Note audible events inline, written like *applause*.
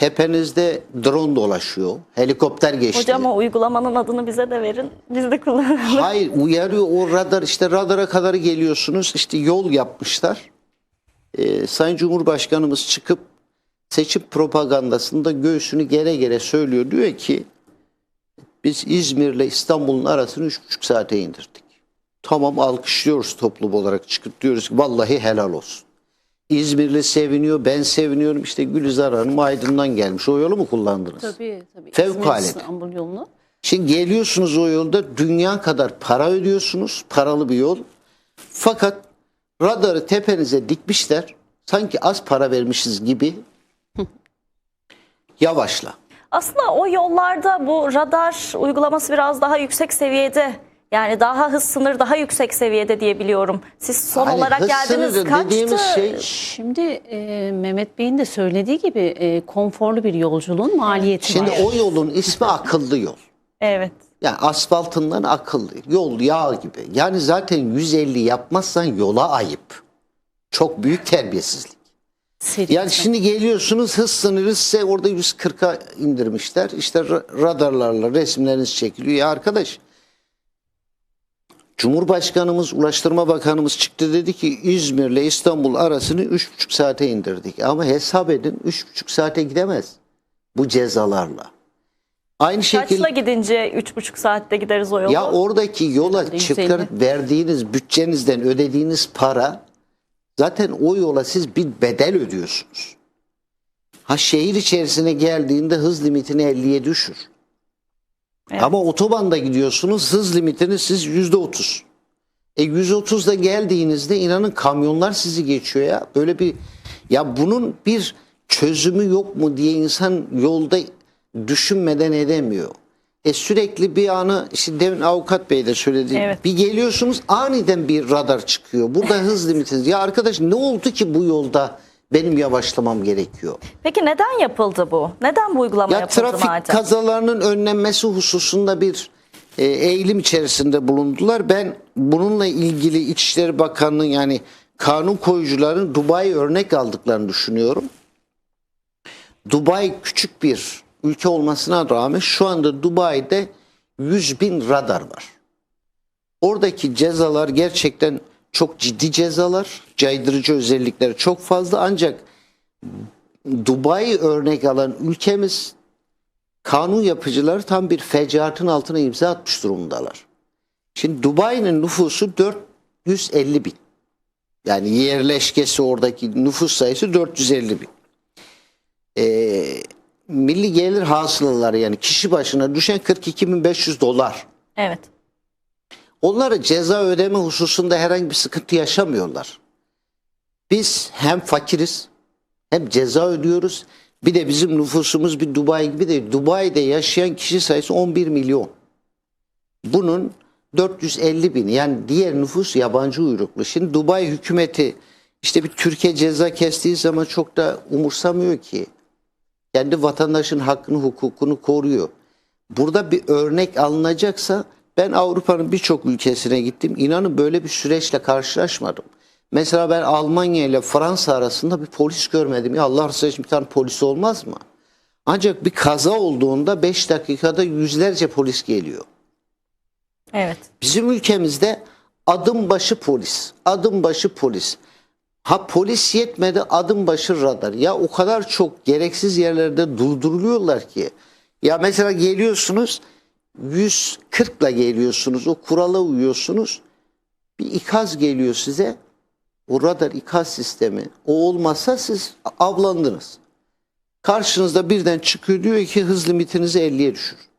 Tepenizde drone dolaşıyor. Helikopter geçti. Hocam o uygulamanın adını bize de verin. Biz de kullanalım. Hayır uyarıyor o radar işte radara kadar geliyorsunuz işte yol yapmışlar. Ee, Sayın Cumhurbaşkanımız çıkıp seçim propagandasında göğsünü gere gere söylüyor. Diyor ki biz İzmir'le İstanbul'un arasını üç buçuk saate indirdik. Tamam alkışlıyoruz toplum olarak çıkıp diyoruz ki vallahi helal olsun. İzmirli seviniyor ben seviniyorum işte Gülizar Hanım Aydın'dan gelmiş o yolu mu kullandınız? Tabii tabii. Fevkalade. İstanbul yolunu. Şimdi geliyorsunuz o yolda dünya kadar para ödüyorsunuz. Paralı bir yol. Fakat radarı tepenize dikmişler. Sanki az para vermişiz gibi. *laughs* Yavaşla. Aslında o yollarda bu radar uygulaması biraz daha yüksek seviyede. Yani daha hız sınır daha yüksek seviyede diye biliyorum. Siz son Hani olarak hız geldiniz sınırı kaçtı? dediğimiz şey Şimdi e, Mehmet Bey'in de söylediği gibi e, konforlu bir yolculuğun maliyeti Şimdi var. o yolun ismi akıllı yol. Evet. Yani asfaltından akıllı. Yol yağ gibi. Yani zaten 150 yapmazsan yola ayıp. Çok büyük terbiyesizlik. Seri. Yani şimdi geliyorsunuz hız sınırı size orada 140'a indirmişler. İşte ra- radarlarla resimleriniz çekiliyor. Ya arkadaş Cumhurbaşkanımız, Ulaştırma Bakanımız çıktı dedi ki İzmir'le İstanbul arasını 3,5 saate indirdik. Ama hesap edin 3,5 saate gidemez bu cezalarla. Aynı şekilde Kaçla gidince 3,5 saatte gideriz o yolu? ya oradaki yola Herhalde 150. çıkarıp verdiğiniz bütçenizden ödediğiniz para zaten o yola siz bir bedel ödüyorsunuz. Ha şehir içerisine geldiğinde hız limitini 50'ye düşür. Evet. Ama otobanda gidiyorsunuz hız limitini siz %30. E 130'da geldiğinizde inanın kamyonlar sizi geçiyor ya. Böyle bir ya bunun bir çözümü yok mu diye insan yolda düşünmeden edemiyor. E sürekli bir anı işte demin avukat bey de söyledi. Evet. Bir geliyorsunuz aniden bir radar çıkıyor. Burada hız limitiniz. Ya arkadaş ne oldu ki bu yolda benim yavaşlamam gerekiyor? Peki neden yapıldı bu? Neden bu uygulama Ya yapıldı trafik madem? kazalarının önlenmesi hususunda bir e, eğilim içerisinde bulundular. Ben bununla ilgili İçişleri Bakanı'nın yani kanun koyucuların Dubai örnek aldıklarını düşünüyorum. Dubai küçük bir ülke olmasına rağmen şu anda Dubai'de 100 bin radar var. Oradaki cezalar gerçekten çok ciddi cezalar. Caydırıcı özellikleri çok fazla ancak Dubai örnek alan ülkemiz kanun yapıcıları tam bir fecaatın altına imza atmış durumdalar. Şimdi Dubai'nin nüfusu 450 bin. Yani yerleşkesi oradaki nüfus sayısı 450 bin. Ee, milli gelir hasılaları yani kişi başına düşen 42.500 dolar. Evet. Onlara ceza ödeme hususunda herhangi bir sıkıntı yaşamıyorlar. Biz hem fakiriz hem ceza ödüyoruz. Bir de bizim nüfusumuz bir Dubai gibi değil. Dubai'de yaşayan kişi sayısı 11 milyon. Bunun 450 bin yani diğer nüfus yabancı uyruklu. Şimdi Dubai hükümeti işte bir Türkiye ceza kestiği zaman çok da umursamıyor ki. Kendi vatandaşın hakkını hukukunu koruyor. Burada bir örnek alınacaksa ben Avrupa'nın birçok ülkesine gittim. İnanın böyle bir süreçle karşılaşmadım. Mesela ben Almanya ile Fransa arasında bir polis görmedim. Ya Allah rızası için bir tane polis olmaz mı? Ancak bir kaza olduğunda 5 dakikada yüzlerce polis geliyor. Evet. Bizim ülkemizde adım başı polis, adım başı polis. Ha polis yetmedi adım başı radar. Ya o kadar çok gereksiz yerlerde durduruluyorlar ki. Ya mesela geliyorsunuz 140 ile geliyorsunuz o kurala uyuyorsunuz. Bir ikaz geliyor size. O radar ikaz sistemi o olmazsa siz avlandınız. Karşınızda birden çıkıyor diyor ki hız limitinizi 50'ye düşür.